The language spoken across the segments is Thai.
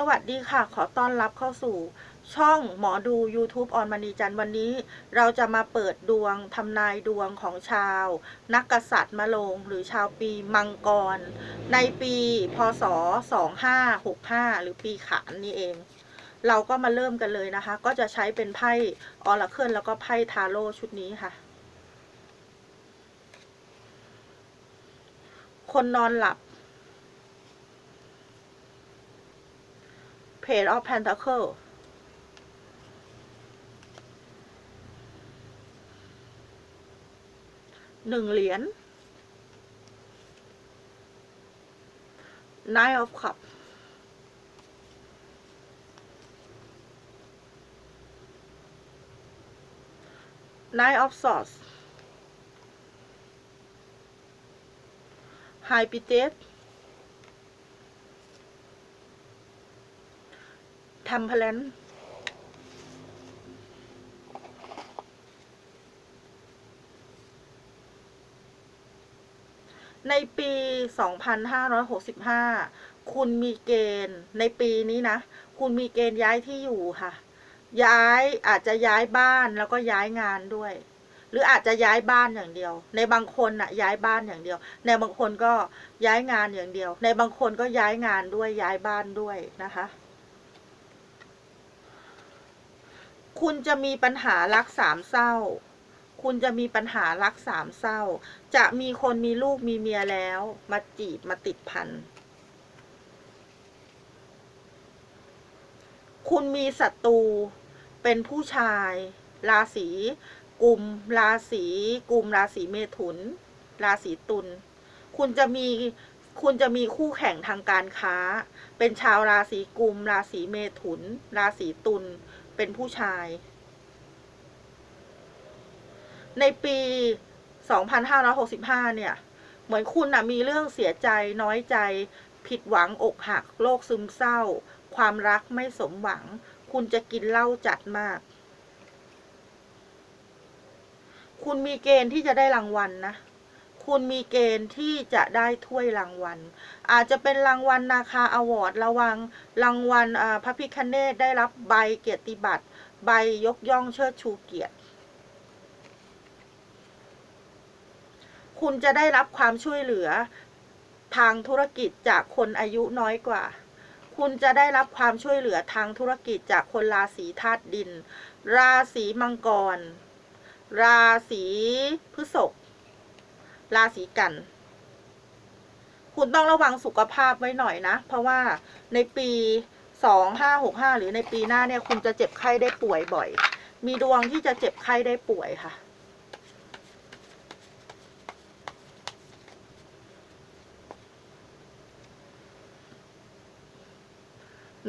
สวัสดีค่ะ ขอต้อนรับเข้าสู่ ช่องหมอดู YouTube ออนมณีจันทร์วันนี้ เราจะมาเปิดดวงทำนายดวงของชาว นักกษัตริย์มะโรงหรือชาวปีมังกร ในปีพศ 2565 หรือปีขานนี่เอง เราก็มาเริ่มกันเลยนะคะ ก็จะใช้เป็นไพ่ออราเคิลแล้วก็ไพ่ทาโร่ชุดนี้ค่ะ คนนอนหลับ Page of Pentacle หนึ่งเหรียญ Nine of Cup Nine of Swords High pitate Priestess Temperance ในปี 2565 คุณมีเกณฑ์ในปีนี้นะ คุณมีเกณฑ์ย้ายที่อยู่ค่ะ ย้ายอาจจะย้ายบ้านแล้วก็ย้ายงานด้วย หรืออาจจะย้ายบ้านอย่างเดียว ในบางคนน่ะย้ายบ้านอย่างเดียว ในบางคนก็ย้ายงานอย่างเดียว ในบางคนก็ย้ายงานด้วยย้ายบ้านด้วยนะคะ คุณจะมีปัญหารักสามเศร้า คุณจะมีปัญหารักสามเศร้า จะมีคนมีลูกมีเมียแล้ว มาจีบมาติดพัน คุณมีศัตรูเป็นผู้ชาย ราศีกุมราศีกุมราศีเมถุน ราศีตุล คุณจะมีคุณจะมีคู่แข่งทางการค้า เป็นชาวราศีกุม ราศีเมถุน ราศีตุล เป็นผู้ชาย ในปี 2565 เนี่ย เหมือนคุณนะมีเรื่องเสียใจน้อยใจ ผิดหวังอกหักโรคซึมเศร้า ความรักไม่สมหวัง คุณจะกินเหล้าจัดมาก คุณมีเกณฑ์ที่จะได้รางวัลนะ คุณมีเกณฑ์ที่จะได้ถ้วยรางวัล อาจจะเป็นรางวัลนาคาอวอร์ดระวังรางวัลพระพิคเนตได้รับใบเกียรติบัตร ใบยกย่องเชิดชูเกียรติ คุณจะได้รับความช่วยเหลือทางธุรกิจจากคนอายุน้อยกว่า คุณจะได้รับความช่วยเหลือทางธุรกิจจากคนราศีธาตุดิน ราศีมังกร ราศีพฤษภ ราศีกัน คุณต้องระวังสุขภาพไว้หน่อยนะ เพราะว่าในปีสองห้าหกห้าหรือในปีหน้าเนี่ย คุณจะเจ็บไข้ได้ป่วยบ่อย มีดวงที่จะเจ็บไข้ได้ป่วยค่ะ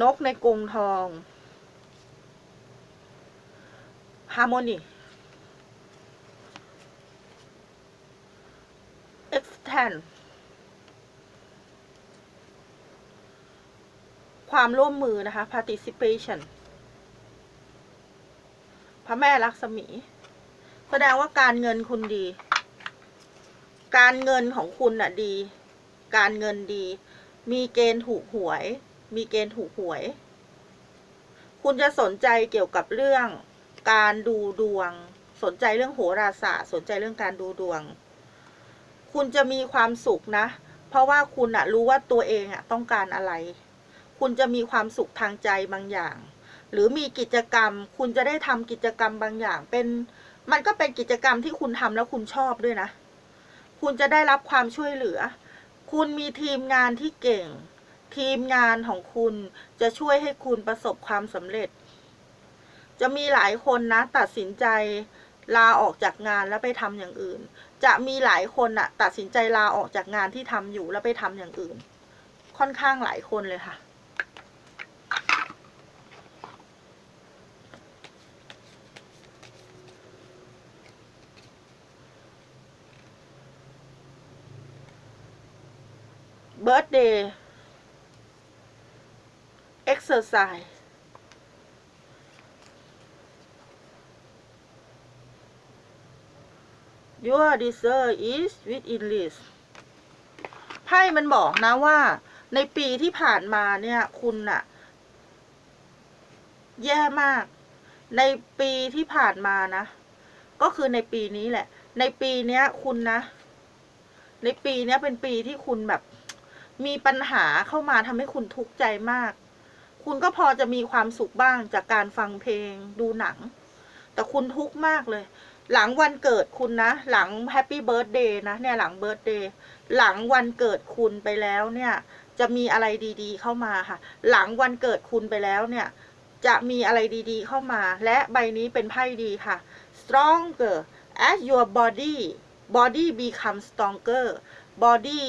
นกในกรงทองฮาร์โมนี ความร่วมมือนะคะ participation พระแม่ลักษมี แสดงว่าการเงินคุณดี การเงินของคุณน่ะดี การเงินดี มีเกณฑ์ถูกหวย มีเกณฑ์ถูกหวย คุณจะสนใจเกี่ยวกับเรื่องการดูดวง สนใจเรื่องโหราศาสตร์ สนใจเรื่องการดูดวง คุณจะมีความสุขนะ เพราะว่าคุณอะรู้ว่าตัวเองอะต้องการอะไร คุณจะมีความสุขทางใจบางอย่าง หรือมีกิจกรรม คุณจะได้ทำกิจกรรมบางอย่าง เป็นมันก็เป็นกิจกรรมที่คุณทำแล้วคุณชอบด้วยนะ คุณจะได้รับความช่วยเหลือ คุณมีทีมงานที่เก่ง ทีมงานของคุณจะช่วยให้คุณประสบความสำเร็จ จะมีหลายคนนะ ตัดสินใจลาออกจากงานแล้วไปทำอย่างอื่น จะมีหลายคนอะตัดสินใจลาออกจากงานที่ทำอยู่แล้วไปทำอย่างอื่น ค่อนข้างหลายคนเลยค่ะ birthday exercise your desire is within reach ไพ่มันบอกนะว่า ในปีที่ผ่านมาเนี่ย คุณน่ะแย่มาก ในปีที่ผ่านมานะ ก็คือในปีนี้แหละ ในปีเนี้ย คุณนะ ในปีเนี้ยเป็นปีที่คุณแบบ มีปัญหาเข้ามาทำให้คุณทุกข์ใจมาก คุณก็พอจะมีความสุขบ้างจากการฟังเพลงดูหนัง แต่คุณทุกข์มากเลย หลังวันเกิดคุณนะ หลังแฮปปี้เบิร์ดเดย์นะเนี่ยหลังเบิร์ดเดย์หลังวันเกิดคุณไปแล้วเนี่ย จะมีอะไรดีๆเข้ามาค่ะ หลังวันเกิดคุณไปแล้วเนี่ย จะมีอะไรดีๆเข้ามา และใบนี้เป็นไพ่ดีค่ะ stronger as your body body become stronger body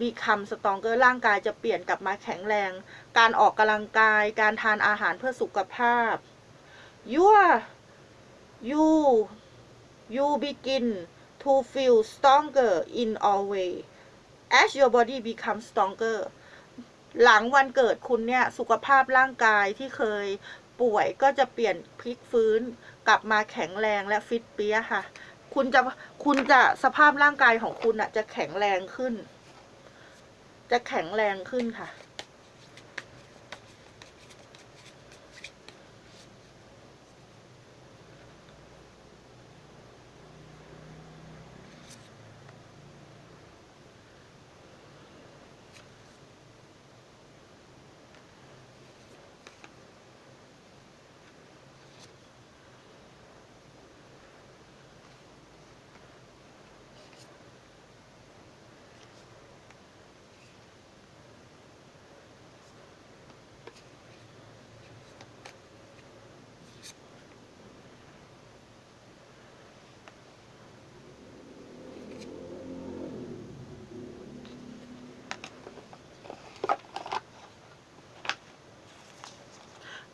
become stronger ร่างกายจะเปลี่ยนกลับมาแข็งแรง การออกกำลังกาย การทานอาหารเพื่อสุขภาพ your you you begin to feel stronger in all way as your body become stronger หลังวันเกิดคุณเนี่ย สุขภาพร่างกายที่เคยป่วยก็จะเปลี่ยนพลิกฟื้น กลับมาแข็งแรงและฟิตเปี้ยค่ะ คุณจะคุณจะสภาพร่างกายของคุณอะจะแข็งแรงขึ้น จะแข็งแรงขึ้นค่ะ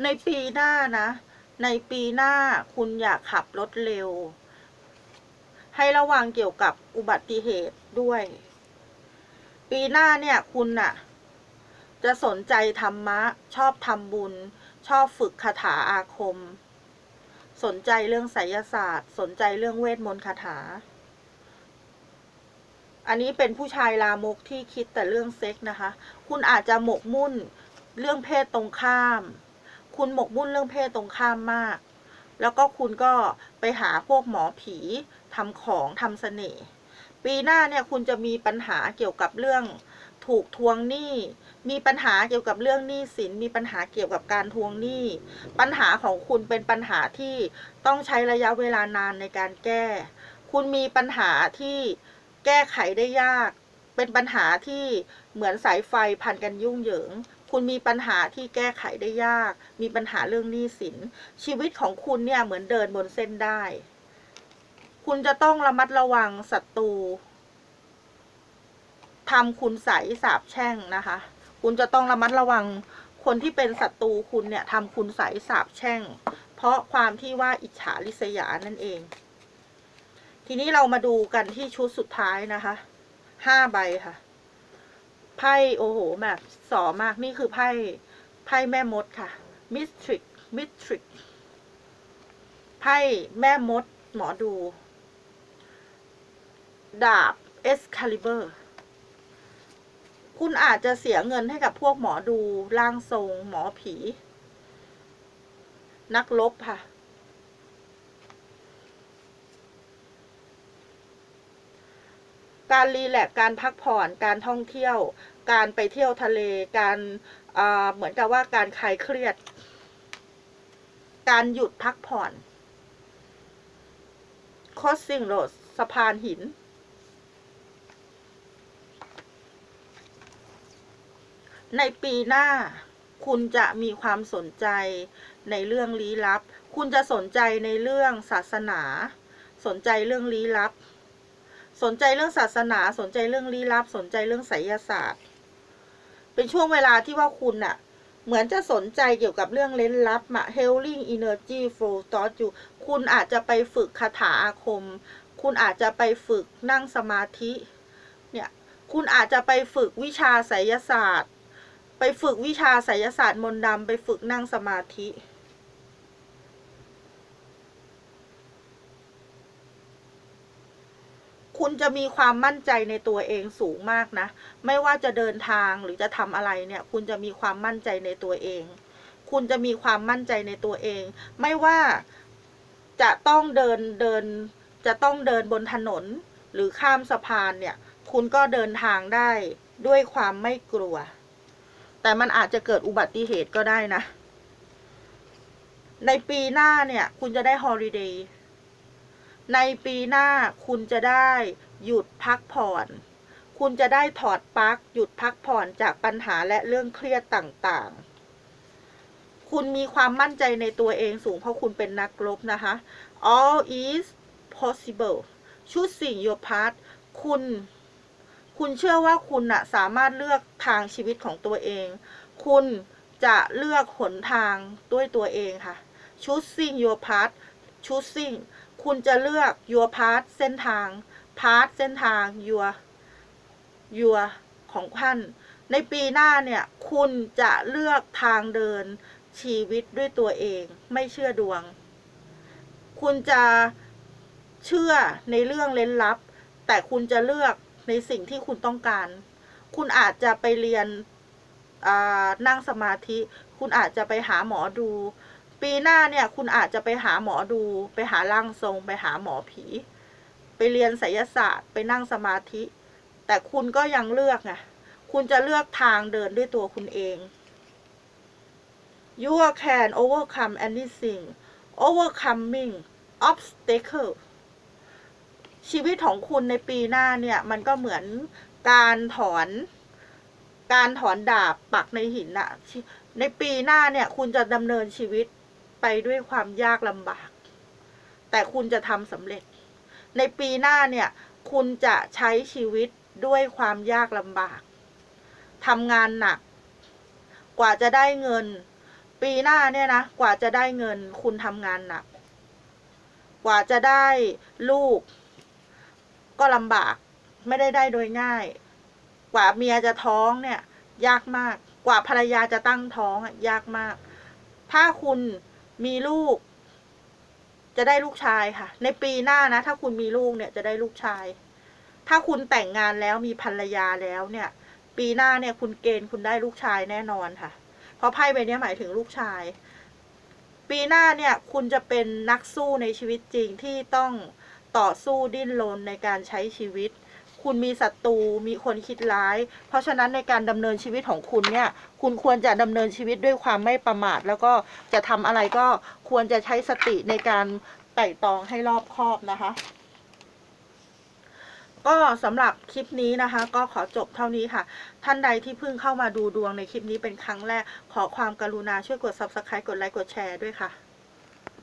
ในปีหน้านะ ในปีหน้าคุณอยากขับรถเร็ว ให้ระวังเกี่ยวกับอุบัติเหตุด้วย ปีหน้าเนี่ยคุณน่ะ จะสนใจธรรมะ ชอบทำบุญ ชอบฝึกคาถาอาคม สนใจเรื่องไสยศาสตร์ สนใจเรื่องเวทมนต์คาถา อันนี้เป็นผู้ชายลามกที่คิดแต่เรื่องเซ็กนะคะ คุณอาจจะหมกมุ่นเรื่องเพศตรงข้าม คุณหมกมุ่นเรื่องเพศตรงข้ามมาก แล้วก็คุณก็ไปหาพวกหมอผีทำของทำเสน่ห์ปีหน้าเนี่ยคุณจะมีปัญหาเกี่ยวกับเรื่องถูกทวงหนี้ มีปัญหาเกี่ยวกับเรื่องหนี้สิน มีปัญหาเกี่ยวกับการทวงหนี้ ปัญหาของคุณเป็นปัญหาที่ต้องใช้ระยะเวลานานในการแก้ คุณมีปัญหาที่แก้ไขได้ยาก เป็นปัญหาที่เหมือนสายไฟพันกันยุ่งเหยิง คุณมีปัญหาที่แก้ไขได้ยาก มีปัญหาเรื่องหนี้สิน ชีวิตของคุณเนี่ยเหมือนเดินบนเส้นได้ คุณจะต้องระมัดระวังศัตรูทำคุณใสสาบแช่งนะคะ คุณจะต้องระมัดระวังคนที่เป็นศัตรูคุณเนี่ยทำคุณใสสาบแช่ง เพราะความที่ว่าอิจฉาริษยานั่นเอง ทีนี้เรามาดูกันที่ชุดสุดท้ายนะคะห้าใบค่ะ ไพ่โอ้โหแบบสอมากนี่คือไพ่ไพ่แม่มดค่ะมิสทริกมิสทริกไพ่แม่มด หมอดู ดาบเอสคาลิเบอร์คุณอาจจะเสียเงินให้กับพวกหมอดูร่างทรง หมอผี นักลบค่ะ การรีแลกการพักผ่อนการท่องเที่ยว การไปเที่ยวทะเล การอ่าเหมือนกับว่าการคลายเครียด การหยุดพักผ่อนคอสซิงโรดสะพานหิน ในปีหน้าคุณจะมีความสนใจในเรื่องลี้ลับ คุณจะสนใจในเรื่องศาสนา สนใจเรื่องลี้ลับ สนใจเรื่องศาสนา สนใจเรื่องลี้ลับ สนใจเรื่องไสยศาสตร์ เป็นช่วงเวลาที่ว่าคุณน่ะเหมือนจะสนใจเกี่ยวกับเรื่องเล้นลับมา healing energy flow thought อยู่ คุณอาจจะไปฝึกคาถาอาคม คุณอาจจะไปฝึกนั่งสมาธิ เนี่ย คุณอาจจะไปฝึกวิชาไสยศาสตร์ ไปฝึกวิชาไสยศาสตร์มนต์ดำไปฝึกนั่งสมาธิ คุณจะมีความมั่นใจในตัวเองสูงมากนะ ไม่ว่าจะเดินทางหรือจะทำอะไรเนี่ย คุณจะมีความมั่นใจในตัวเอง คุณจะมีความมั่นใจในตัวเอง ไม่ว่าจะต้องเดินเดิน จะต้องเดินบนถนน หรือข้ามสะพานเนี่ย คุณก็เดินทางได้ด้วยความไม่กลัว แต่มันอาจจะเกิดอุบัติเหตุก็ได้นะ ในปีหน้าเนี่ย คุณจะได้ฮอลิเดย์ ในปีหน้าคุณจะได้หยุดพักผ่อน คุณจะได้ถอดปลั๊กหยุดพักผ่อนจากปัญหาและเรื่องเครียดต่างๆ คุณมีความมั่นใจในตัวเองสูงเพราะคุณเป็นนักรบนะคะ all is possible choosing your path คุณ คุณเชื่อว่าคุณน่ะสามารถเลือกทางชีวิตของตัวเอง คุณจะเลือกหนทางด้วยตัวเองค่ะ choosing your path choosing คุณจะเลือก your path เส้นทาง path เส้นทาง your your ของท่านในปีหน้าเนี่ย คุณจะเลือกทางเดินชีวิตด้วยตัวเอง ไม่เชื่อดวง คุณจะเชื่อในเรื่องเล้นลับ แต่คุณจะเลือกในสิ่งที่คุณต้องการ คุณอาจจะไปเรียนนั่งสมาธิ คุณอาจจะไปหาหมอดู ปีหน้าเนี่ยคุณอาจจะไปหาหมอดู ไปหาร่างทรง ไปหาหมอผี ไปเรียนไสยศาสตร์ ไปนั่งสมาธิ แต่คุณก็ยังเลือกไงคุณจะเลือกทางเดินด้วยตัวคุณเอง you can overcome anything overcoming obstacle ชีวิตของคุณในปีหน้าเนี่ย มันก็เหมือนการถอน การถอนดาบปักในหินอะในปีหน้าเนี่ย คุณจะดำเนินชีวิต ไปด้วยความยากลำบาก แต่คุณจะทำสำเร็จ ในปีหน้าเนี่ย คุณจะใช้ชีวิตด้วยความยากลำบากทำงานหนัก กว่าจะได้เงิน ปีหน้าเนี่ยนะ กว่าจะได้เงิน คุณทำงานหนัก กว่าจะได้ลูก ก็ลำบาก ไม่ได้ได้โดยง่าย กว่าเมียจะท้องเนี่ย ยากมาก กว่าภรรยาจะตั้งท้องอะยากมาก ถ้าคุณ มีลูก จะได้ลูกชายค่ะ ในปีหน้านะ ถ้าคุณมีลูกเนี่ยจะได้ลูกชาย ถ้าคุณแต่งงานแล้วมีภรรยาแล้วเนี่ย ปีหน้าเนี่ยคุณเกณฑ์คุณได้ลูกชายแน่นอนค่ะ เพราะไพ่ใบนี้หมายถึงลูกชาย ปีหน้าเนี่ยคุณจะเป็นนักสู้ในชีวิตจริงที่ต้องต่อสู้ดิ้นรนในการใช้ชีวิต คุณมีศัตรูมีคนคิดร้าย เพราะฉะนั้นในการดำเนินชีวิตของคุณเนี่ย คุณควรจะดำเนินชีวิตด้วยความไม่ประมาท แล้วก็จะทำอะไรก็ควรจะใช้สติในการไต่ตองให้รอบคอบนะคะ ก็สำหรับคลิปนี้นะคะ ก็ขอจบเท่านี้ค่ะ ท่านใดที่เพิ่งเข้ามาดูดวงในคลิปนี้เป็นครั้งแรก ขอความกรุณาช่วยกด subscribe กดไลค์กดแชร์ด้วยค่ะ